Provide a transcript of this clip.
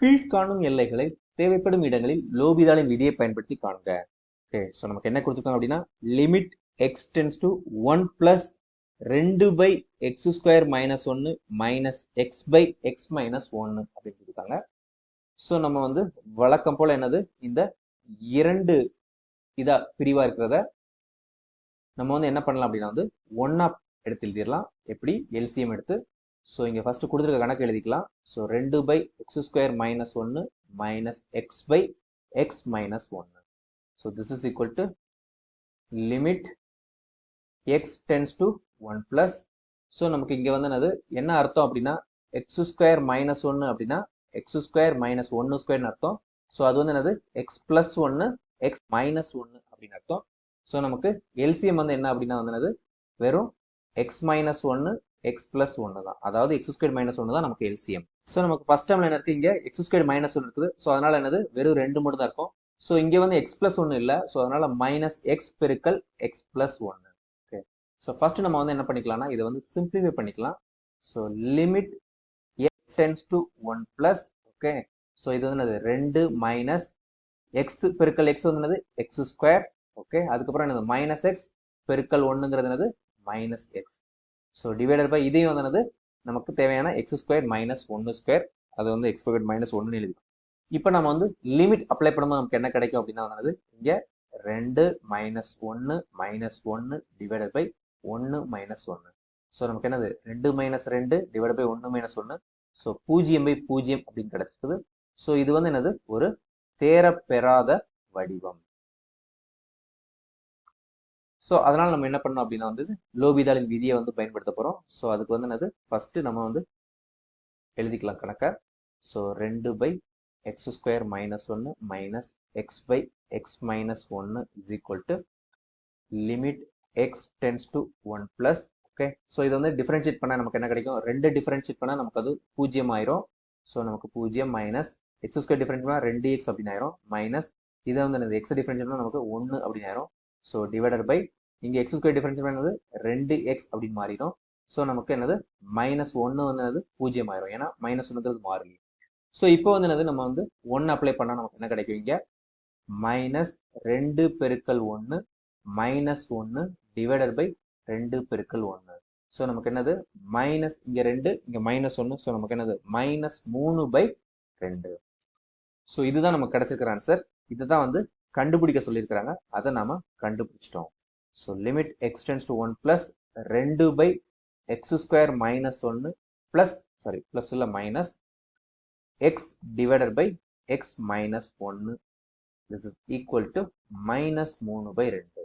கீழ்காணும் எல்லைகளை தேவைப்படும் இடங்களில் லோபிதாலின் விதியை பயன்படுத்தி காணுங்க. ஓகே ஸோ நமக்கு என்ன கொடுத்துருக்காங்க அப்படின்னா limit x tends to one plus ரெண்டு பை எக்ஸ் ஸ்கொயர் மைனஸ் ஒன்று minus x by x minus ஒன்று அப்படின்னு கொடுத்தாங்க ஸோ நம்ம வந்து வழக்கம் போல் என்னது? இந்த இரண்டு இதாக பிரிவாக இருக்கிறத நம்ம வந்து என்ன பண்ணலாம் அப்படின்னா வந்து ஒன்றா எடுத்து எழுதிடலாம். எப்படி? எல்சிஎம் எடுத்து ஸோ இங்கே ஃபர்ஸ்ட் கொடுத்துருக்க கணக்கு எழுதிக்கலாம். ஸோ ரெண்டு பை எக்ஸ் ஸ்கொயர் மைனஸ் ஒன்று minus x by x minus ஒன்று so this is equal to limit x tends to one plus so நமக்கு இங்கே வந்து என்னது? என்ன அர்த்தம் அப்படின்னா எக்ஸ் ஸ்கொயர் மைனஸ் ஒன்று அப்படின்னா எக்ஸ் ஸ்கொயர் மைனஸ் ஒன்று ஸ்கொயர்னு அர்த்தம். ஸோ அது வந்து என்னது? எக்ஸ் பிளஸ் ஒன்று எக்ஸ் மைனஸ் ஒன்று அப்படின்னு அர்த்தம். ஸோ நமக்கு எல்சிஎம் வந்து என்ன அப்படின்னா வந்து என்னது? வெறும் எக்ஸ் மைனஸ் ஒன்று எக்ஸ் பிளஸ் ஒன்று தான். அதாவது எக்ஸ் ஸ்கொயர் மைனஸ் ஒன்று தான் நமக்கு எல்சிஎம் ஸோ நமக்கு ஃபர்ஸ்ட் டைம்ல என்ன இருக்கு? இங்கே எக்ஸ் ஸ்கொயர் மைனஸ் ஒன்று இருக்குது. ஸோ அதனால என்னது? வெறும் ரெண்டு மட்டும் தான் இருக்கும். ஸோ இங்கே வந்து எக்ஸ் பிளஸ் ஒன்று இல்லை. ஸோ அதனால மைனஸ் எக்ஸ் பெருக்கல் எக்ஸ் பிளஸ் ஒன்று ஓகே ஸோ ஃபர்ஸ்ட் நம்ம வந்து என்ன பண்ணிக்கலாம்னா இதை வந்து சிம்பிளிஃபை பண்ணிக்கலாம். So limit x tends to one plus okay so இது வந்து என்னது? ரெண்டு மைனஸ் எக்ஸ் பெருக்கல் எக்ஸ் வந்து என்னது? எக்ஸ் ஸ்கொயர் ஓகே அதுக்கப்புறம் என்னது? மைனஸ் எக்ஸ் பெருக்கல் ஒன்றுங்கிறது என்னது? Minus x so divided by இதையும் வந்து என்னது நமக்கு தேவையான எக்ஸ் ஸ்கொயர் மைனஸ் ஒன்று ஸ்கொயர் அது வந்து எக்ஸ் ஸ்கொயர் மைனஸ் ஒன்று எழுதி இப்போ நம்ம வந்து லிமிட் அப்ளை பண்ணும்போது நமக்கு என்ன கிடைக்கும் அப்படின்னா வந்து இங்கே ரெண்டு மைனஸ் ஒன்று மைனஸ் ஒன்று டிவைடட் பை ஒன்று மைனஸ் ஒன்று ஸோ நமக்கு என்னது? ரெண்டு மைனஸ் ரெண்டு டிவைட் பை ஒன்று மைனஸ் ஒன்று ஸோ பூஜ்ஜியம் பை பூஜ்ஜியம் அப்படின்னு கிடைச்சிருக்குது. ஸோ இது வந்து என்னது? ஒரு தேரப்பெறாத வடிவம். ஸோ அதனால் நம்ம என்ன பண்ணோம் அப்படின்னா வந்து லோபிதாலின் விதியை வந்து பயன்படுத்த போகிறோம் ஸோ அதுக்கு வந்து என்னது? ஃபஸ்ட்டு நம்ம வந்து எழுதிக்கலாம் கணக்கை. ஸோ ரெண்டு பை எக்ஸ் ஸ்கொயர் மைனஸ் ஒன்று minus x by x minus ஒன்று is equal to limit x tends to one plus okay so இதை வந்து டிஃப்ரென்ஷியேட் பண்ணால் நமக்கு என்ன கிடைக்கும்? ரெண்டு டிஃப்ரென்ஷியேட் பண்ணால் நமக்கு அது பூஜ்ஜியம் ஆயிரும். ஸோ நமக்கு பூஜ்ஜியம் மைனஸ் எக்ஸ் ஸ்கொயர் டிஃபரன்ஸ் பண்ணால் ரெண்டு எக்ஸ் அப்படின்னு ஆயிரும். மைனஸ் இதை வந்து என்னது? எக்ஸ் டிஃபரன்ஸ் பண்ணால் நமக்கு ஒன்று அப்படின்னு ஆயிரும். ஸோ டிவைடட் பை இங்கே எக்ஸ் ஸ்கொயர் டிஃபரன்ஸ் என்னது? ரெண்டு எக்ஸ் அப்படின்னு மாறிடும். ஸோ நமக்கு என்னது? மைனஸ் ஒன்று வந்து என்னது? பூஜ்ஜியம் ஆயிரும். ஏன்னா மைனஸ் ஒன்றுங்கிறது மாறி. ஸோ இப்போ வந்து என்னது? நம்ம வந்து ஒன்று அப்ளை பண்ணால் நமக்கு என்ன கிடைக்கும் இங்கே? மைனஸ் ரெண்டு பெருக்கல் ஒன்று மைனஸ் ஒன்று டிவைடட் பை ரெண்டு பெருக்கல் ஒன்று ஸோ நமக்கு என்னது? மைனஸ் இங்கே ரெண்டு இங்கே மைனஸ் ஒன்று ஸோ நமக்கு என்னது? மைனஸ் மூணு பை ரெண்டு. ஸோ இதுதான் நமக்கு கிடைச்சிருக்கிற ஆன்சர் இதுதான் வந்து கண்டுபிடிக்க சொல்லியிருக்கிறாங்க. அதை நாம கண்டுபிடிச்சிட்டோம். So limit x tends to one plus ரெண்டு பை எக்ஸ் ஸ்கொயர் மைனஸ் ஒன்று பிளஸ் சாரி பிளஸ் இல்லை minus x divided by x minus ஒன்று this is equal to minus மூணு பை ரெண்டு